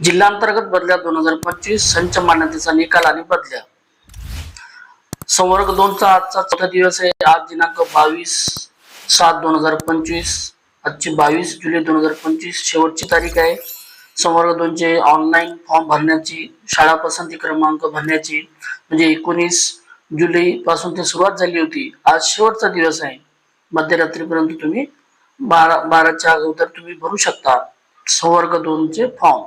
जिल्हांतर्गत बदल्या दोन हजार पंचवीस संच मान्यतेचा निकाल आणि बदल्या. संवर्ग दोनचा आजचा चौथा दिवस आहे. आज दिनांक बावीस सात दोन हजार पंचवीस आजची बावीस जुलै दोन हजार पंचवीस शेवटची तारीख आहे. संवर्ग दोनचे ऑनलाईन फॉर्म भरण्याची शाळा पसंती क्रमांक भरण्याची म्हणजे एकोणीस जुलै पासून ते सुरुवात झाली होती. आज शेवटचा दिवस आहे. मध्यरात्रीपर्यंत तुम्ही बारा बाराच्या अगोदर तुम्ही भरू शकता संवर्ग दोनचे फॉर्म.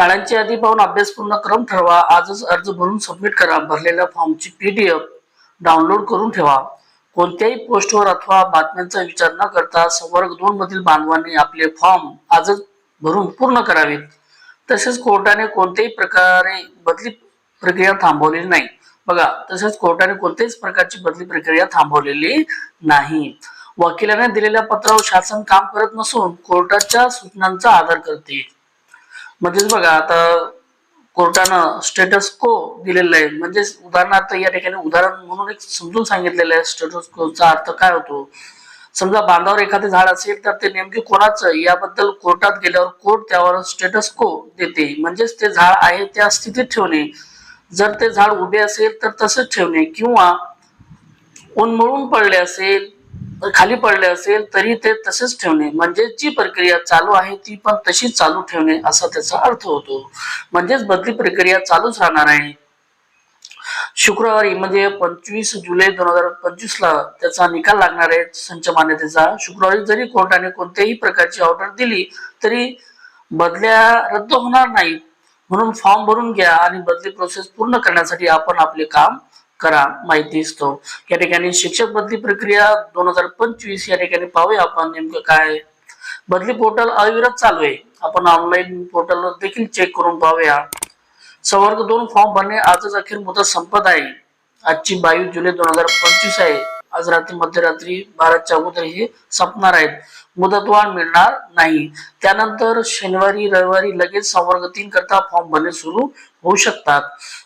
शाळांची यादी पाहून अभ्यासपूर्ण क्रम ठरवा. आजच अर्ज भरून सबमिट करा. भरलेल्या फॉर्मची पीडीएफ डाउनलोड करून ठेवा. कोणत्याही पोस्टवर अथवा बातम्यांचा विचार न करता संवर्ग दोन मधील बांधवांनी आपले फॉर्म आजच भरून पूर्ण करावेत. तसेच कोर्टाने कोणत्याही प्रकारे बदली प्रक्रिया थांबवलेली नाही. बघा तसेच कोर्टाने कोणत्याच प्रकारची बदली प्रक्रिया थांबवलेली नाही. वकिलाने दिलेल्या पत्रावर शासन काम करत नसून कोर्टाच्या सूचनांचा आदर करते. म्हणजेच बघा आता कोर्टानं स्टेटस को दिलेलं आहे. म्हणजे उदाहरणार्थ या ठिकाणी उदाहरण म्हणून एक समजून सांगितलेलं आहे स्टेटस कोचा अर्थ काय होतो. समजा बांधावर एखादे झाड असेल तर ते नेमके कोणाचं? याबद्दल कोर्टात गेल्यावर कोर्ट त्यावर स्टेटस को देते. म्हणजेच ते झाड आहे त्या स्थितीत ठेवणे. जर ते झाड उभे असेल तर तसंच ठेवणे. किंवा उन्मळून पडले असेल खाली पडले असेल तरी ते तसेच ठेवणे. म्हणजे जी प्रक्रिया चालू आहे ती पण तशीच चालू ठेवणे असा त्याचा अर्थ होतो. म्हणजेच बदली प्रक्रिया चालूच राहणार आहे. शुक्रवारी म्हणजे पंचवीस जुलै दोन हजार पंचवीस ला त्याचा निकाल लागणार आहे संच मान्यतेचा. शुक्रवारी जरी कोर्टाने कोणत्याही प्रकारची ऑर्डर दिली तरी बदल्या रद्द होणार नाही. म्हणून फॉर्म भरून घ्या आणि बदली प्रोसेस पूर्ण करण्यासाठी आपण आपले काम करा माहिती असतो. या ठिकाणी शिक्षक बदली प्रक्रिया दोन हजार पंचवीस या ठिकाणी पाहूया आपण नेमकं काय. बदली पोर्टल अविरत चालू आहे. आपण ऑनलाईन पोर्टलवर देखील चेक करून पाहूया. संवर्ग दोन फॉर्म भरणे आजच अखेर मुदत संपत आहे. आजची बावीस जुलै दोन हजार पंचवीस आहे. आज रात्री मध्यरात्री बाराच्या अगोदर हे संपणार आहेत. मुदतवाढ मिळणार नाही. त्यानंतर शनिवारी रविवारी लगेच संवर्ग तीन करता फॉर्म भरणे सुरू होऊ शकतात.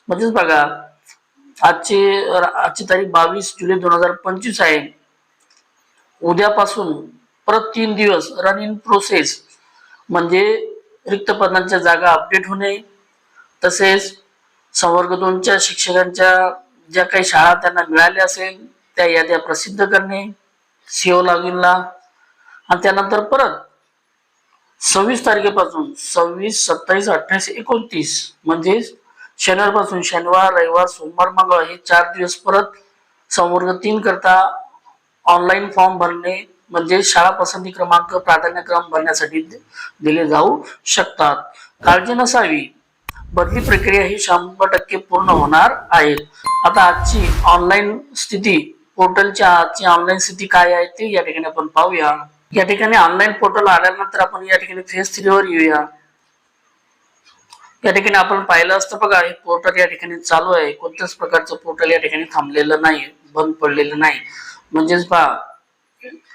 म्हणजेच बघा आजचे आजची तारीख बावीस जुलै दोन हजार पंचवीस आहे. उद्यापासून परत तीन दिवस रन इन प्रोसेस म्हणजे रिक्त पदांच्या जागा अपडेट होणे तसेच संवर्ग दोनच्या शिक्षकांच्या ज्या काही शाळा त्यांना मिळाल्या असेल त्या याद्या प्रसिद्ध करणे सीओ लॉगिनला आणि त्यानंतर परत सव्वीस तारखेपासून सव्वीस सत्तावीस अठ्ठावीस एकोणतीस म्हणजेच शनिवारपासून शनिवार रविवार सोमवार मंगळवार हे चार दिवस परत संवर्ग तीन करता ऑनलाईन फॉर्म भरणे म्हणजे शाळा पसंती क्रमांक प्राधान्यक्रम भरण्यासाठी दिले जाऊ शकतात. काळजी नसावी. बदली प्रक्रिया ही शंभर टक्के पूर्ण होणार आहे. आता आजची ऑनलाईन स्थिती पोर्टलच्या आजची ऑनलाईन स्थिती काय आहे ते या ठिकाणी आपण पाहूया. या ठिकाणी ऑनलाईन पोर्टल आल्यानंतर आपण या ठिकाणी फेस थ्रीवर येऊया. या ठिकाणी आपण पाहिलं असतं बघा हे पोर्टल या ठिकाणी चालू आहे. कोणत्याच प्रकारचं पोर्टल या ठिकाणी थांबलेलं नाही बंद पडलेलं नाही. म्हणजेच पहा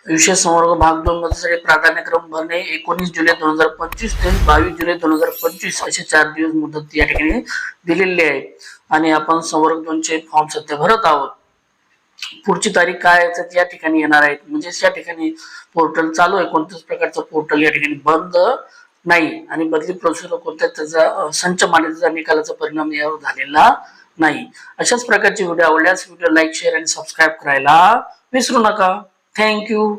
विशेष संवर्ग भाग दोन मध्ये प्राधान्यक्रम भरणे एकोणीस जुलै दोन हजार पंचवीस ते बावीस जुलै दोन हजार पंचवीस असे चार दिवस मुदत या ठिकाणी दिलेली आहे. आणि आपण संवर्ग दोनचे फॉर्म सध्या भरत आहोत. पुढची तारीख काय आहे या ठिकाणी येणार आहेत. म्हणजेच या ठिकाणी पोर्टल चालू आहे. कोणत्याच प्रकारचं पोर्टल या ठिकाणी बंद नाही. आणि बदली प्रोसेसला कोणत्या त्याचा संच मान्यतेचा निकालाचा परिणाम यावर झालेला नाही. अशाच प्रकारचे व्हिडिओ आवडल्यास व्हिडिओ लाईक शेअर आणि सबस्क्राईब करायला विसरू नका. थँक्यू